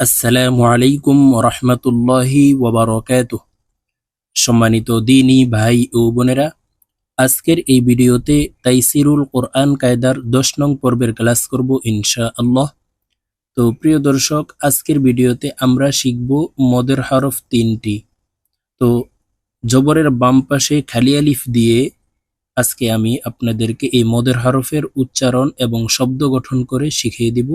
আসসালামু আলাইকুম রহমতুল্লাহি ওবরকাত সম্মানিত দিনী ভাই ও বোনেরা, আজকের এই ভিডিওতে তাইসিরুল কোরআন কায়দার দশ নং পর্বের ক্লাস করব ইনশা আল্লাহ তো প্রিয় দর্শক, আজকের ভিডিওতে আমরা শিখব মদের হরফ তিনটি। তো জবরের বাম পাশে খালি আলিফ দিয়ে আজকে আমি আপনাদেরকে এই মদের হরফের উচ্চারণ এবং শব্দ গঠন করে শিখিয়ে দিব।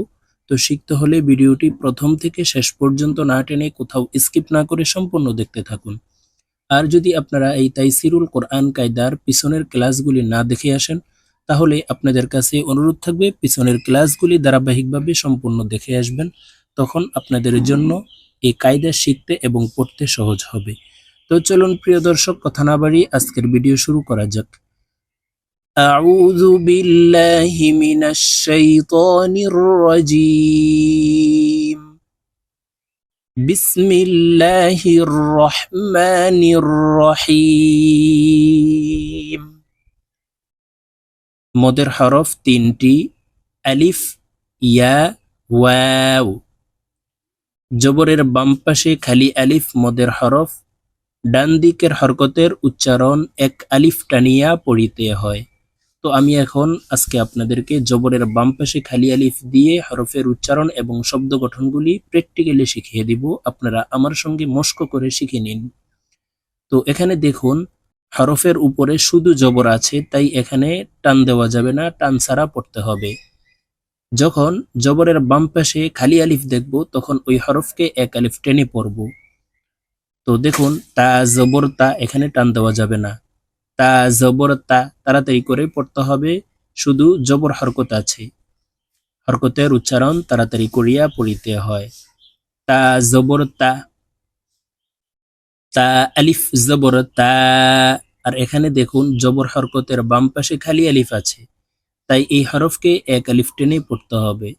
শিখতে হলে ভিডিওটি প্রথম থেকে শেষ পর্যন্ত না টেনে কোথাও স্কিপ না করে সম্পূর্ণ দেখতে থাকুন। আর যদি আপনারা এই তাইসিরুল কোরআন কায়দার পিছনের ক্লাসগুলি না দেখে আসেন, তাহলে আপনাদের কাছে অনুরোধ থাকবে পিছনের ক্লাসগুলি ধারাবাহিকভাবে সম্পূর্ণ দেখে আসবেন। তখন আপনাদের জন্য এই কায়দা শিখতে এবং পড়তে সহজ হবে। তো চলুন প্রিয় দর্শক, কথা না বাড়িয়ে আজকের ভিডিও শুরু করা যাক। أعوذ بالله من الشيطان الرجيم بسم الله الرحمن الرحيم মদের হরফ তিনটি আলিফ ইয়া ওয়াও জবরের বাম পাশে খালি আলিফ মদের হরফ ডান দিকের হরকতের উচ্চারণ এক আলিফ টানিয়া পড়িতে হয় তো আমি এখন আজকে আপনাদেরকে জবরের বাম পাশে খালি আলিফ দিয়ে হরফের উচ্চারণ এবং শব্দ গঠনগুলি প্র্যাকটিক্যালি শিখিয়ে দিব। আপনারা আমার সঙ্গে মস্ক করে শিখে নিন। তো এখানে দেখুন, হরফের উপরে শুধু জবর আছে, তাই এখানে টান দেওয়া যাবে না, টান ছাড়া পড়তে হবে। যখন জবরের বাম পাশে খালি আলিফ দেখব, তখন ওই হরফকে এক আলিফ টেনে পড়ব। তো দেখুন, তা জবর তা এখানে টান দেওয়া যাবে না। তা জবর তা তাড়াতাড়ি করে পড়তে হবে। শুধু জবর হরকত আছে। হরকতের উচ্চারণ তাড়াতাড়ি করিয়া পড়িতে হয়। তা জবর তা তা আলিফ জবর তা, আর এখানে দেখুন জবর হরকতের বাম পাশে খালি আলিফ আছে। তাই এই হরফকে এক আলিফ টেনে পড়তে হবে।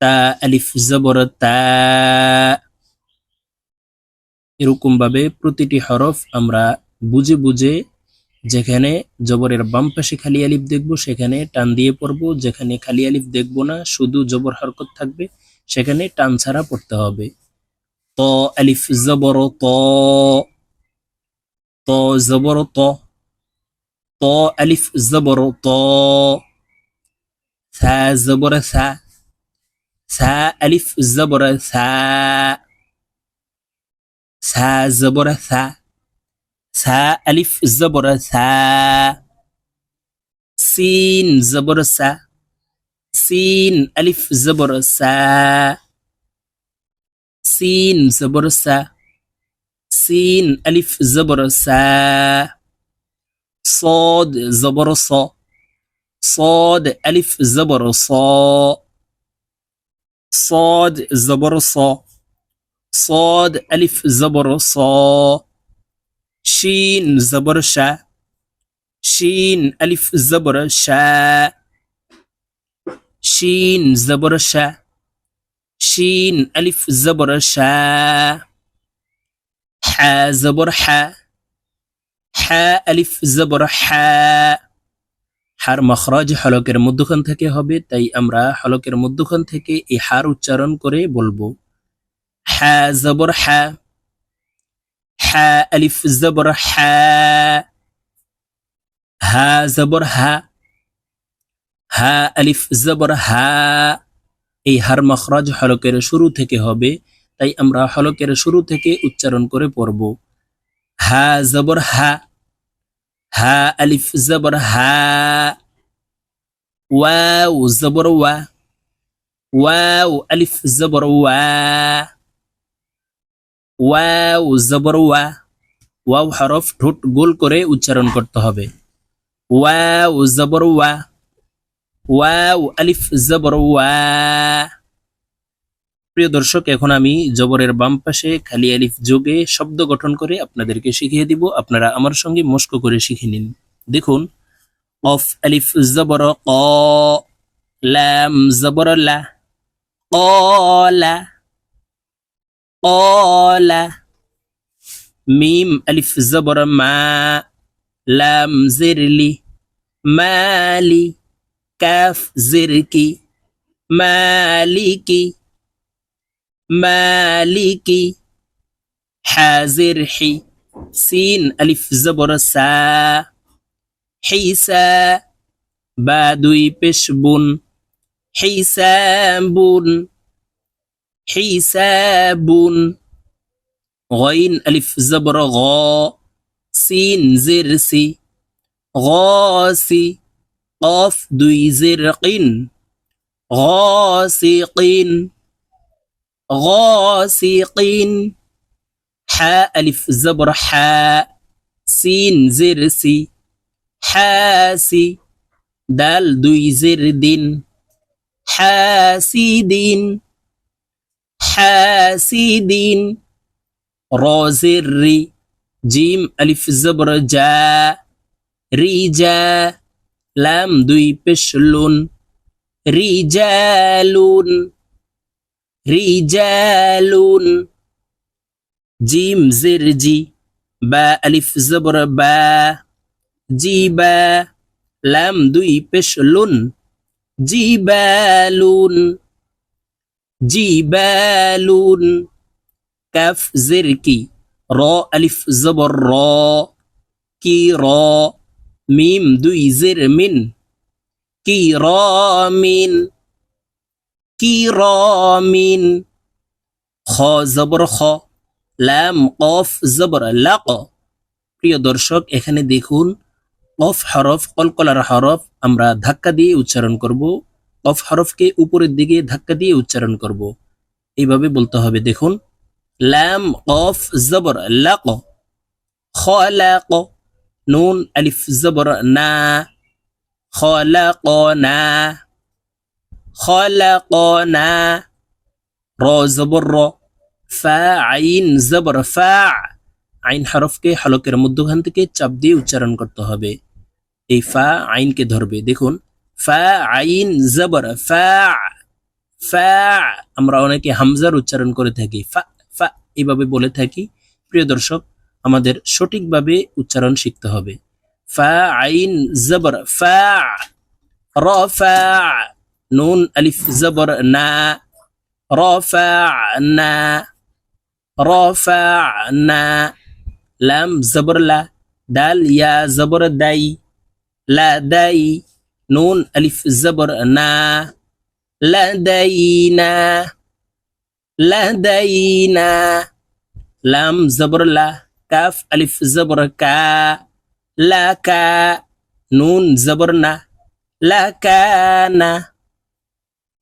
তা আলিফ জবর তা এরকম ভাবে প্রতিটি হরফ আমরা বুঝে বুঝে যেখানে জবরের বাম পাশে খালি আলিফ দেখব, সেখানে টান দিয়ে পড়ব, যেখানে খালি আলিফ দেখব না, শুধু জবর হরকত থাকবে, সেখানে টান ছাড়া পড়তে হবে। ত আলিফ জবর ত। ত জবর ত। ত আলিফ জবর ত। সা জবর সা। সা আলিফ জবর সা। সা জবর সা। سا ألف زبر ثا سين زبر سا سين ألف زبر سا سين زبر سا سين ألف زبر سا صاد زبر صا صاد ألف زبر صا صاد زبر صا صاد ألف زبر صا শিন জবর শা শিন আলিফ জবর শা শিন জবর শা শিন আলিফ জবর শা হা জবর حا. হা আলিফ জবর হা হার মখরাজ হলকের মধ্যখান থেকে হবে তাই আমরা হলকের মধ্যখান থেকে এই হার উচ্চারণ করে বলব হ্যা জবর হ্যা হ্যা আলিফ জবর হ্যা হা জবর হা হা আলিফ জবর হা এই হার মখরাজ হলকের শুরু থেকে হবে, তাই আমরা হলকের শুরু থেকে উচ্চারণ করে পড়ব। হা জবর হা হা আলিফ জবর হা, ওয়াও জবর ওয়া, ওয়াও আলিফ জবর ওয়া। ওয়াও জবর ওয়া। ওয়াও হরফ ঠোঁট গোল করে উচ্চারণ করতে হবে। ওয়াও জবর ওয়া। ওয়াও আলিফ, জবর ওয়া। প্রিয় দর্শক, এখন আমি জবরের বাম পাশে খালি আলিফ যোগে শব্দ গঠন করে আপনাদেরকে শিখিয়ে দিব। আপনারা আমার সঙ্গে মস্ক করে শিখে নিন। দেখুন, অফ আলিফ, জবর, ক লাম জবর, লা অ লা। কলা মিম আলিফ জবর মা লাম জিরলি মালি কাফ জিরকি মালিকি মালিকি হাজির হি সিন আলিফ জবর সা হিসা বা দুই পেশবুন হিসাবুন حساب. غين ألف زبر غا. سين زرسي غاسي قاف دوي زرقين غاسقين غاسقين حاء ألف زبر حاء سين زرسي حاسي دال دوي زردين حاسدين হাসিদিন রজের রি জিম আলিফ জবর যা রিজা লাম দুই পেশলুন রিজালুন রিজালুন জিম জের জি বা আলিফ জবর বা জিবা লাম দুই পেশলুন জিবালুন জিবালুন কাফ জির কি? র আলিফ জবর র, কি র? মিম দুই জির মিন, কি র মিন, কি র মিন, খ জবর খ, লাম কফ জবর লাক। প্রিয় দর্শক, এখানে দেখুন কফ হরফ, কলকলার হরফ আমরা ধাক্কা দিয়ে উচ্চারণ করব। কফ হরফকে উপরের দিকে ধাক্কা দিয়ে উচ্চারণ করব। এইভাবে বলতে হবে, দেখুন। ল্যাম কফ, জবর, লাক। নুন, আলিফ, জবর, না। খ না। খ না। র, জবর, র। ফা, আইন, জবর, ফা। আইন হরফকে হলকের মধ্যখান থেকে চাপ দিয়ে উচ্চারণ করতে হবে। এই ফা, আইনকে ধরবে। দেখুন আইন জবর আমরা অনেকে হামজার উচ্চারণ করে থাকি। ফা এভাবে বলে থাকি। প্রিয় দর্শক, আমাদের সঠিকভাবে উচ্চারণ শিখতে হবে। ফা আইন জবর। ফা র নুন, আলিফ, জবর, না। র না। র না। লাম, জবর, লা। ডাল, ইয়া, জবর, দাই। লা, দাই। নুন আলিফ জবর না লাদাইনা লাদাইনা লাম জবর লা কাফ আলিফ জবর কা লা কা নুন জবর না লা কানা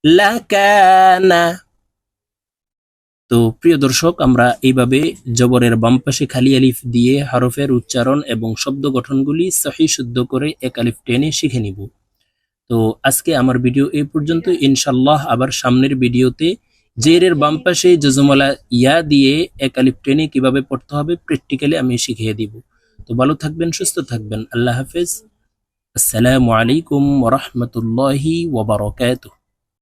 লা তো প্রিয় দর্শক, আমরা এইভাবে জবরের বাম পাশে খালি আলিফ দিয়ে হরফের উচ্চারণ এবং শব্দ গঠনগুলি সহি শুদ্ধ করে এক আলিফ টেনে শিখে নিব। তো আজকে আমার ভিডিও এই পর্যন্ত ইনশাল্লাহ আবার সামনের ভিডিওতে জেরের বাম পাশে যজমালা ইয়া দিয়ে এক আলিফ টেনে কীভাবে পড়তে হবে প্র্যাকটিক্যালি আমি শিখিয়ে দিব। তো ভালো থাকবেন, সুস্থ থাকবেন। আল্লাহ হাফেজ। আসসালামু আলাইকুম ওরহমতুল্লাহি ওবরকাতুহ